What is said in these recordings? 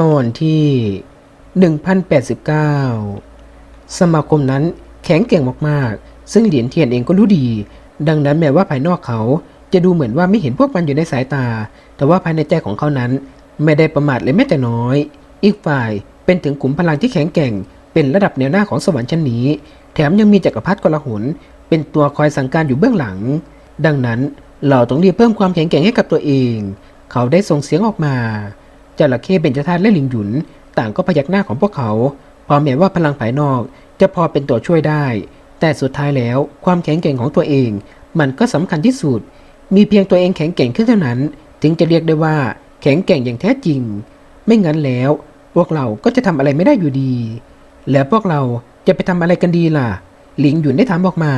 ตอนที่ 1089 สมาคมนั้นแข็งแกร่งมากๆ ซึ่งเหรียญเทียนเองก็รู้ดี ดังนั้นแม้ว่าภายนอกเขาจะดูเหมือนว่าไม่เห็นพวกมันอยู่ในสายตา แต่ว่าภายในใจของเขานั้น ไม่ได้ประมาทเลยแม้แต่น้อย อีกฝ่ายเป็นถึงขุมพลังที่แข็งแกร่ง เป็นระดับแนวหน้าของสวรรค์ชั้นนี้ แถมยังมีจักรพรรดิกลหนเป็นตัวคอยสั่งการอยู่เบื้องหลัง ดังนั้นเราต้องรีบเพิ่มความแข็งแกร่งให้กับตัวเอง เขาได้ส่งเสียงออกมา จระเข้เบญจธาตุและลิงหยุน ต่างก็พยักหน้าของพวกเขาพราะแม้ว่าพลังภายนอกจะพอเป็นตัวช่วยได้ แต่สุดท้ายแล้วความแข็งแกร่งของตัวเอง มันก็สำคัญที่สุด มีเพียงตัวเองแข็งแกร่งขึ้นเท่านั้น ถึงจะเรียกได้ว่าแข็งแกร่งอย่างแท้จริง ไม่งั้นแล้ว พวกเราก็จะทำอะไรไม่ได้อยู่ดี แล้วพวกเราจะไปทำอะไรกันดีล่ะ หลิงหยุนได้ถามออกมา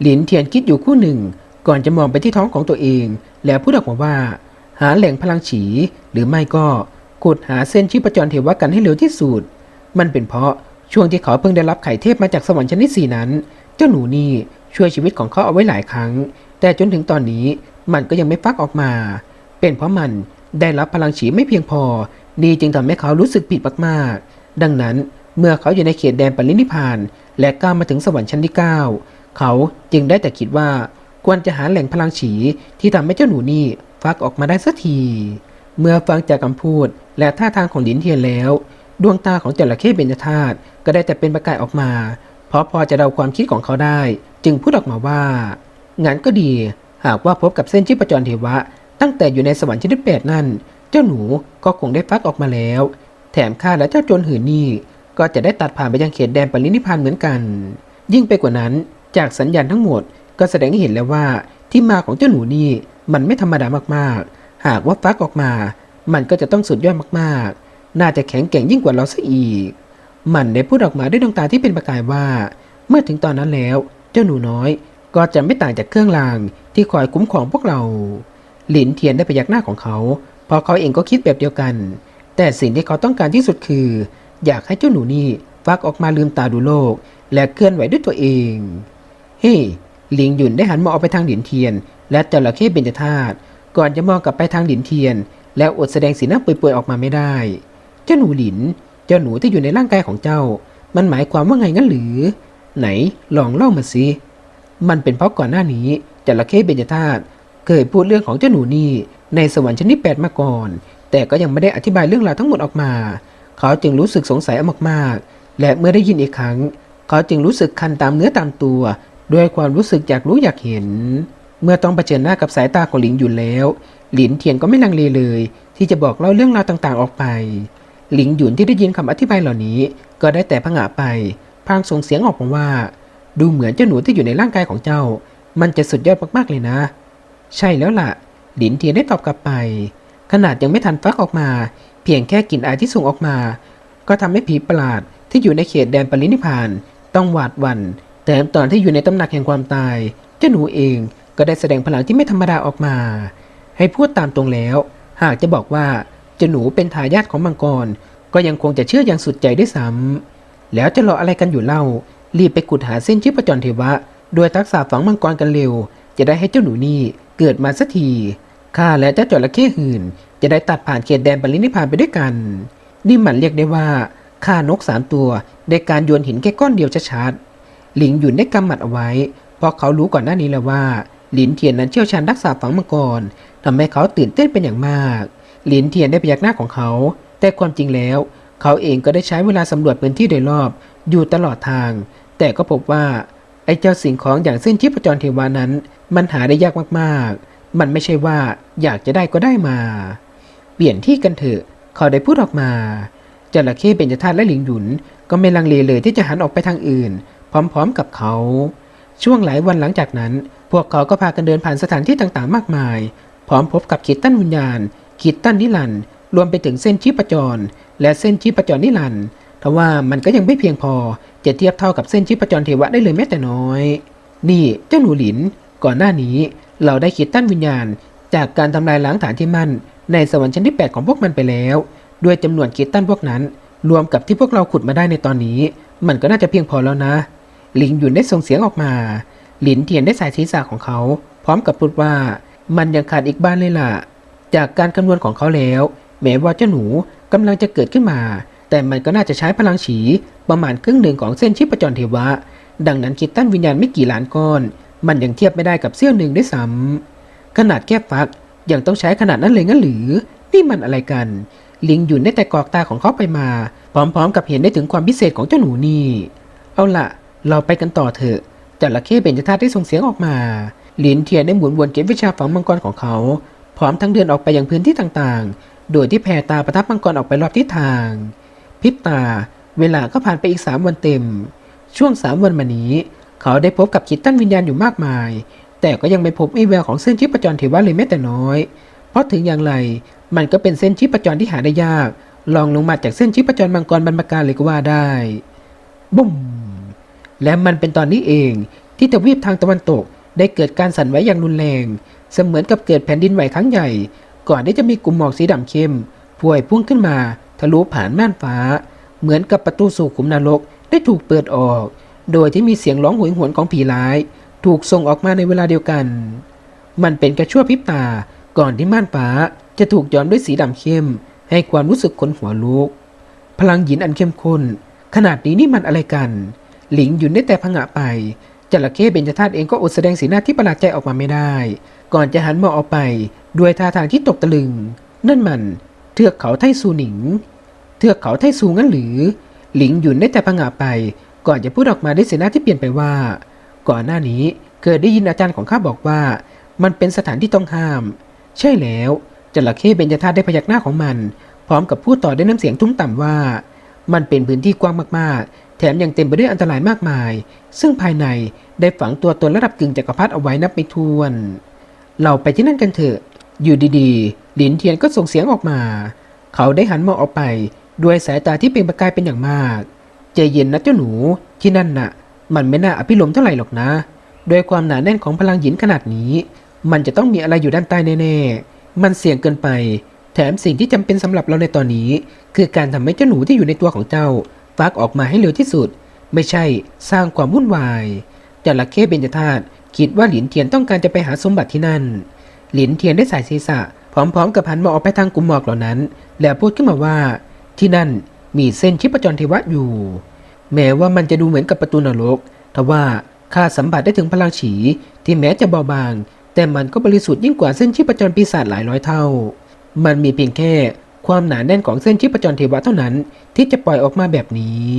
หลินเทียนคิดอยู่คู่หนึ่ง ก่อนจะมองไปที่ท้องของตัวเอง แล้วพูดออกมาว่า หาแหล่งพลังฉี หรือไม่ก็ ขุดหาเส้นชีพจรเทวกันให้เร็วที่สุด มันเป็นเพราะช่วงที่เขาเพิ่งได้รับไข่เทพมาจากสวรรค์ชั้นที่สี่นั้น เจ้าหนูนี่ช่วยชีวิตของเขาเอาไว้หลายครั้ง แต่จนถึงตอนนี้มันก็ยังไม่ฟักออกมา เป็นเพราะมันได้รับพลังฉีไม่เพียงพอ นี่จึงทำให้เขารู้สึกผิดมากๆดังนั้นเมื่อเขาอยู่ในเขตแดนปรินิพาน และก้าวมาถึงสวรรค์ชั้นที่ 9 เขาจึงได้แต่คิดว่าควรจะหาแหล่งพลังฉีที่ทำให้เจ้าหนูนี่ฟักออกมาได้สักที เมื่อฟังจากคำพูดและท่าทางของหลินเทียนแล้ว ดวงตาของจระเข้เบญจธาตุก็ได้แต่เป็นประกายออกมา เพราะพอจะเดาความคิดของเขาได้ จึงพูดออกมาว่างั้นก็ดี หากว่าพบกับเส้นชีพจรเทวะ ตั้งแต่อยู่ในสวรรค์ชั้นที่แปดนั่น เจ้าหนูก็คงได้ฟักออกมาแล้ว แถมข้าและเจ้าโจรหืนนี่ก็จะได้ตัดผ่านไปยังเขตแดนปรินิพพานเหมือนกัน ยิ่งไปกว่านั้นจากสัญญาณทั้งหมดก็แสดงให้เห็นแล้วว่าที่มาของเจ้าหนูนี่มันไม่ธรรมดามากๆ หากว่าฟักออกมา มันก็จะต้องสุดยอดมากๆ น่าจะแข็งแกร่งยิ่งกว่าเราซะอีก มันได้พูดออกมาด้วยดวงตาที่เป็นประกายว่า เมื่อถึงตอนนั้นแล้ว เจ้าหนูน้อยก็จะไม่ต่างจากเครื่องรางที่คอยคุ้มครองพวกเรา หลินเทียนได้พยักหน้าของเขา เพราะเขาเองก็คิดแบบเดียวกัน แต่สิ่งที่เขาต้องการที่สุดคือ อยากให้เจ้าหนูนี่ฟักออกมาลืมตาดูโลก และเคลื่อนไหวด้วยตัวเอง เฮ้หลิงหยุนได้หันมองออกไปทางหลินเทียน และจระเข้เบญจธาตุ ก่อนจะมองกลับไปทางหลินเทียน แล้วอดแสดงสีหน้าเปื่อยๆออกมาไม่ได้ เจ้าหนูหลิน เจ้าหนูที่อยู่ในร่างกายของเจ้า มันหมายความว่าไงงั้นหรือ ไหนลองเล่ามาสิมันเป็นเพราะก่อนหน้านี้จระเข้เบญจธาตุเคยพูดเรื่องของเจ้าหนูนี่ในสวรรค์ชั้นที่แปดมาก่อน แต่ก็ยังไม่ได้อธิบายเรื่องราวทั้งหมดออกมา เขาจึงรู้สึกสงสัยมากๆ และเมื่อได้ยินอีกครั้ง เขาจึงรู้สึกคันตามเนื้อตามตัว ด้วยความรู้สึกอยากรู้อยากเห็น เมื่อต้องเผชิญหน้ากับสายตาของหลินอยู่แล้ว หลินเทียนก็ไม่ลังเลเลย ที่จะบอกเล่าเรื่องราวต่างๆออกไป หลิงหยุนที่ได้ยินคำอธิบายเหล่านี้ ก็ได้แต่ผงะไป พางส่งเสียงออกมาว่า ดูเหมือนเจ้าหนูที่อยู่ในร่างกายของเจ้า มันจะสุดยอดมากๆเลยนะ ใช่แล้วล่ะ หลินเทียนได้ตอบกลับไป ขนาดยังไม่ทันฟักออกมา เพียงแค่กลิ่นอายที่ส่งออกมา ก็ทำให้ผีประหลาดที่อยู่ในเขตแดนปรินิพาน ต้องหวาดหวั่นแต่ตอนที่อยู่ในตำหนักแห่งความตาย เจ้าหนูเอง ก็ได้แสดงพลังที่ไม่ธรรมดาออกมา ให้พูดตามตรงแล้ว หากจะบอกว่าเจ้าหนูเป็นทายาทของมังกร ก็ยังคงจะเชื่ออย่างสุดใจด้วยซ้ำแล้วจะรออะไรกันอยู่เล่า รีบไปขุดหาเส้นชีพจรเทวะ โดยทักษะฝังมังกรกันเร็ว จะได้ให้เจ้าหนูนี่เกิดมาสักทีข้าและเจ้าจระเข้หื่น จะได้ตัดผ่านเขตแดนปรินิพพานไปด้วยกัน นี่มันเรียกได้ว่าฆ่านกสามตัวในการโยนหินแค่ก้อนเดียวชัดๆหลิงหยุนได้กำหมัดเอาไว้ เพราะเขารู้ก่อนหน้านี้แล้วว่า หลินเทียนนั้นเชี่ยวชาญรักษาฝังมังกรทำให้เขาตื่นเต้นเป็นอย่างมาก หลินเทียนได้พยักหน้าของเขา แต่ความจริงแล้ว เขาเองก็ได้ใช้เวลาสำรวจพื้นที่โดยรอบอยู่ตลอดทาง แต่ก็พบว่าไอ้เจ้าสิ่งของอย่างเส้นชีพจรเทวานั้น มันหาได้ยากมากๆ มันไม่ใช่ว่าอยากจะได้ก็ได้มา เปลี่ยนที่กันเถอะ เขาได้พูดออกมาจระเข้เบญจธาตุและหลิงหยุน ก็ไม่ลังเลเลยที่จะหันออกไปทางอื่น พร้อมๆกับเขา ช่วงหลายวันหลังจากนั้น พวกเขาก็พากันเดินผ่านสถานที่ต่างๆ มากมาย พร้อมพบกับขีดตั้นวิญญาณ ขีดตั้นนิรันรวมไปถึงเส้นชีพจร และเส้นชีพจรนิรันดร์ทว่ามันก็ยังไม่เพียงพอจะเทียบเท่ากับเส้นชีพจรเทวะได้เลยแม้แต่น้อย นี่เจ้าหนูหลิน ก่อนหน้านี้เราได้ขีดตั้นวิญญาณ จากการทำลายล้างฐานที่มั่น ในสวรรค์ชั้นที่ 8 ของพวกมันไปแล้ว ด้วยจำนวนขีดตั้นพวกนั้น รวมกับที่พวกเราขุดมาได้ในตอนนี้ มันก็น่าจะเพียงพอแล้วนะหลิงหยุนได้ส่งเสียงออกมา หลินเทียนได้สายศีรษะของเขา พร้อมกับพูดว่ามันยังขาดอีกบ้านเลยล่ะ จากการคำนวณของเขาแล้ว แม้ว่าเจ้าหนูกำลังจะเกิดขึ้นมา แต่มันก็น่าจะใช้พลังฉีประมาณครึ่งหนึ่งของเส้นชิปจรเทวะ ดังนั้นคิดตั้นวิญญาณไม่กี่ล้านก้อน มันยังเทียบไม่ได้กับเสี้ยวหนึ่งด้วยซ้ำขนาดแค่ฟักยังต้องใช้ขนาดนั้นเลยงั้นหรือ นี่มันอะไรกัน ลิงหยุนได้แต่กรอกตาของเขาไปมา พร้อมๆ กับเห็นได้ถึงความพิเศษของเจ้าหนูนี่ เอาล่ะเราไปกันต่อเถอะ จระเข้เบญจธาตุได้ส่งเสียงออกมาหลินเทียนได้หมุนวนเก็บวิชาฝังมังกรของเขา พร้อมทั้งเดินออกไปยังพื้นที่ต่างๆ โดยที่แผ่ตาประทับมังกรออกไปรอบทิศทางพิบตา เวลาก็ผ่านไปอีกสามวันเต็ม ช่วงสามวันมานี้ เขาได้พบกับคิดตั้นวิญญาณอยู่มากมาย แต่ก็ยังไม่พบวี่แววของเส้นชีพจรเทวะเลยแม้แต่น้อย เพราะถึงอย่างไรมันก็เป็นเส้นชีพจรที่หาได้ยากลองลงมาจากเส้นชีพจรมังกรบรรพการเลยก็ว่าได้บุ้ม และมันเป็นตอนนี้เองที่ทวีปทางตะวันตกได้เกิดการสั่นไหวอย่างรุนแรง เสมือนกับเกิดแผ่นดินไหวครั้งใหญ่ ก่อนที่จะมีกลุ่มหมอกสีดำเข้มพวยพุ่งขึ้นมาทะลุผ่านม่านฟ้า เหมือนกับประตูสู่ขุมนรกได้ถูกเปิดออก โดยที่มีเสียงร้องโหยหวนของผีร้าย ถูกส่งออกมาในเวลาเดียวกัน มันเป็นกระชั่วพริบตาก่อนที่ม่านฟ้าจะถูกย้อมด้วยสีดำเข้ม ให้ความรู้สึกขนหัวลุก พลังหินอันเข้มข้นขนาดนี้นี่มันอะไรกัน หลิงหยุนได้แต่พงะไปจระเข้เบญจธาตุเองก็อดแสดงสีหน้าที่ประหลาดใจออกมาไม่ได้ ก่อนจะหันมองออกไป ด้วยท่าทางที่ตกตะลึง นั่นมัน เทือกเขาไทซูหนิง เทือกเขาไทซูงั้นหรือ หลิงหยุนได้แต่พงะไป ก่อนจะพูดออกมาด้วยสีหน้าที่เปลี่ยนไปว่า ก่อนหน้านี้เคยได้ยินอาจารย์ของข้าบอกว่า มันเป็นสถานที่ต้องห้าม ใช่แล้วจระเข้เบญจธาตุได้พยักหน้าของมัน พร้อมกับพูดต่อด้วยน้ำเสียงทุ้มต่ำว่า มันเป็นพื้นที่กว้างมากๆ ถมยังเต็มไปด้วยอันตรายมากมาย ซึ่งภายในได้ฝังตัวตนระดับกึ่งจักรพรรดิเอาไว้นับไม่ถ้วน เราไปที่นั่นกันเถอะ อยู่ดีๆ หลินเทียนก็ส่งเสียงออกมา เขาได้หันมองออกไปด้วยสายตาที่เปล่งประกายเป็นอย่างมาก ใจเย็นนะเจ้าหนูที่นั่นน่ะ มันไม่น่าอภิรมเท่าไหร่หรอกนะด้วยความหนาแน่นของพลังหยินขนาดนี้ มันจะต้องมีอะไรอยู่ด้านใต้แน่ๆ มันเสี่ยงเกินไป แถมสิ่งที่จำเป็นสำหรับเราในตอนนี้ คือการทำให้เจ้าหนูที่อยู่ในตัวของเจ้า ฟักออกมาให้เร็วที่สุด ไม่ใช่สร้างความวุ่นวายจระเข้เบญจธาตุคิดว่าหลินเทียนต้องการจะไปหาสมบัติที่นั่น หลินเทียนได้สายศีรษะ พร้อมๆ กับหันมองออกไปทางกลุ่มหมอกเหล่านั้น แล้วพูดขึ้นมาว่า ที่นั่นมีเส้นชิปจรเทวะอยู่ แม้ว่ามันจะดูเหมือนกับประตูนรกทว่าข้าสัมผัสได้ถึงพลังฉีที่แม้จะเบาบาง แต่มันก็บริสุทธิ์ยิ่งกว่าเส้นชีพจรปีศาจหลายร้อยเท่า มันมีเพียงแค่ ความหนาแน่นของเส้นชีพจรเทวะเท่านั้น ที่จะปล่อยออกมาแบบนี้